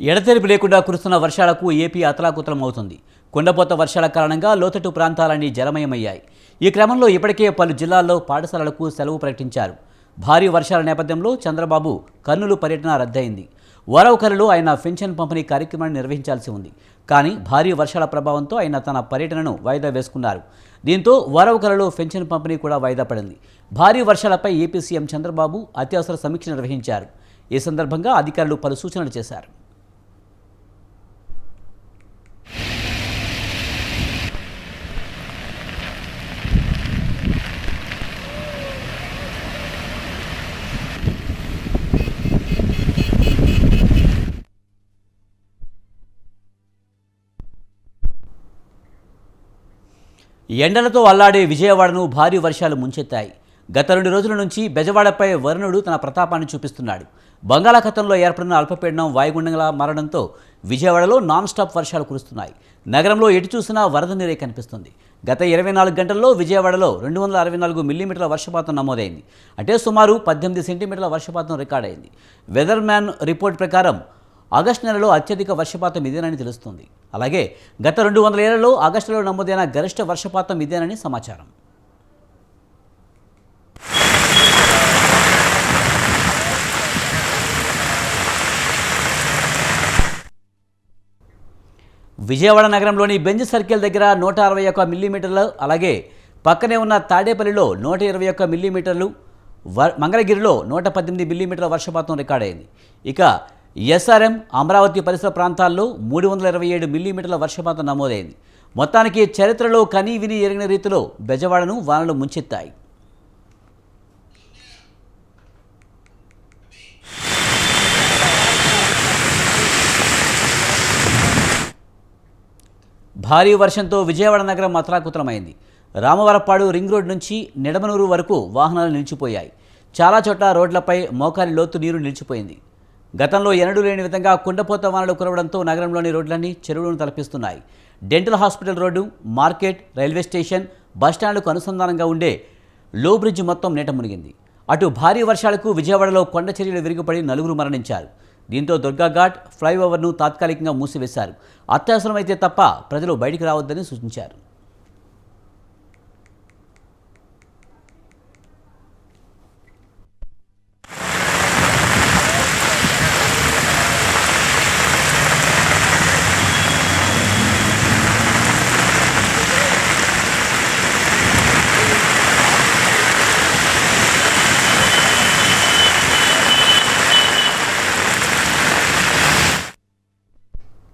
ఎడతెరిపి లేకుండా కురుస్తున్న వర్షాలకు ఏపీ అతలాకుతలమవుతుంది. కొండపోత వర్షాల కారణంగా లోతట్టు ప్రాంతాలన్నీ జలమయమయ్యాయి. ఈ క్రమంలో ఇప్పటికే పలు జిల్లాల్లో పాఠశాలలకు సెలవు ప్రకటించారు. భారీ వర్షాల నేపథ్యంలో చంద్రబాబు కర్నూలు పర్యటన రద్దయింది. వరవకరలో ఆయన పెన్షన్ పంపిణీ కార్యక్రమాన్ని నిర్వహించాల్సి ఉంది. కానీ భారీ వర్షాల ప్రభావంతో ఆయన తన పర్యటనను వాయిదా వేసుకున్నారు. దీంతో వరవకరలో పెన్షన్ పంపిణీ కూడా వాయిదా పడింది. భారీ వర్షాలపై ఏపీ సీఎం చంద్రబాబు అత్యవసర సమీక్ష నిర్వహించారు. ఈ సందర్భంగా అధికారులు పలు సూచనలు చేశారు. ఎండలతో అల్లాడే విజయవాడను భారీ వర్షాలు ముంచెత్తాయి. గత రెండు రోజుల నుంచి బెజవాడపై వరుణుడు తన ప్రతాపాన్ని చూపిస్తున్నాడు. బంగాళాఖాతంలో ఏర్పడిన అల్పపీడనం వాయుగుండంగా మారడంతో విజయవాడలో నాన్ స్టాప్ వర్షాలు కురుస్తున్నాయి. నగరంలో ఎటు చూసినా వరద నీరే కనిపిస్తుంది. గత ఇరవై నాలుగు గంటల్లో విజయవాడలో రెండు వందల అరవై నాలుగు మిల్లీమీటర్ల వర్షపాతం నమోదైంది. అంటే సుమారు పద్దెనిమిది సెంటీమీటర్ల వర్షపాతం రికార్డైంది. వెదర్ మ్యాన్ రిపోర్ట్ ప్రకారం ఆగస్టు నెలలో అత్యధిక వర్షపాతం ఇదేనని తెలుస్తుంది. అలాగే గత రెండు వందల ఏళ్ళలో ఆగస్టులో నమోదైన గరిష్ట వర్షపాతం ఇదేనని సమాచారం. విజయవాడ నగరంలోని బెంజ్ సర్కిల్ దగ్గర నూట అరవై ఒక్క మిల్లీమీటర్లు అలాగే పక్కనే ఉన్న తాడేపల్లిలో నూట ఇరవై ఒక్క మిల్లీమీటర్లు వ మంగళగిరిలో నూట పద్దెనిమిది మిల్లీమీటర్ల వర్షపాతం రికార్డైంది ఇక ఎస్ఆర్ఎం అమరావతి పరిసర ప్రాంతాల్లో మూడు వందల ఇరవై ఏడు మిల్లీమీటర్ల వర్షపాతం నమోదైంది. మొత్తానికి చరిత్రలో కనీ విని ఎరిగిన రీతిలో బెజవాడను వానలు ముంచెత్తాయి. భారీ వర్షంతో విజయవాడ నగరం అతలాకుతలమైంది. రామవరపాడు రింగ్ రోడ్ నుంచి నిడమనూరు వరకు వాహనాలు నిలిచిపోయాయి. చాలా చోట్ల రోడ్లపై మోకాలి లోతు నీరు నిలిచిపోయింది. గతంలో ఎన్నడూ లేని విధంగా కుండపోత వానలు కురవడంతో నగరంలోని రోడ్లన్నీ చెరువులను తలపిస్తున్నాయి. Dental hospital road market railway station బస్టాండ్లకు అనుసంధానంగా ఉండే లో బ్రిడ్జ్ మొత్తం నీట మునిగింది. అటు భారీ వర్షాలకు విజయవాడలో కొండ చర్యలు విరిగిపడి నలుగురు మరణించారు. దీంతో దుర్గాఘాట్ ఫ్లైఓవర్ను తాత్కాలికంగా మూసివేశారు. అత్యవసరమైతే తప్ప ప్రజలు బయటికి రావద్దని సూచించారు.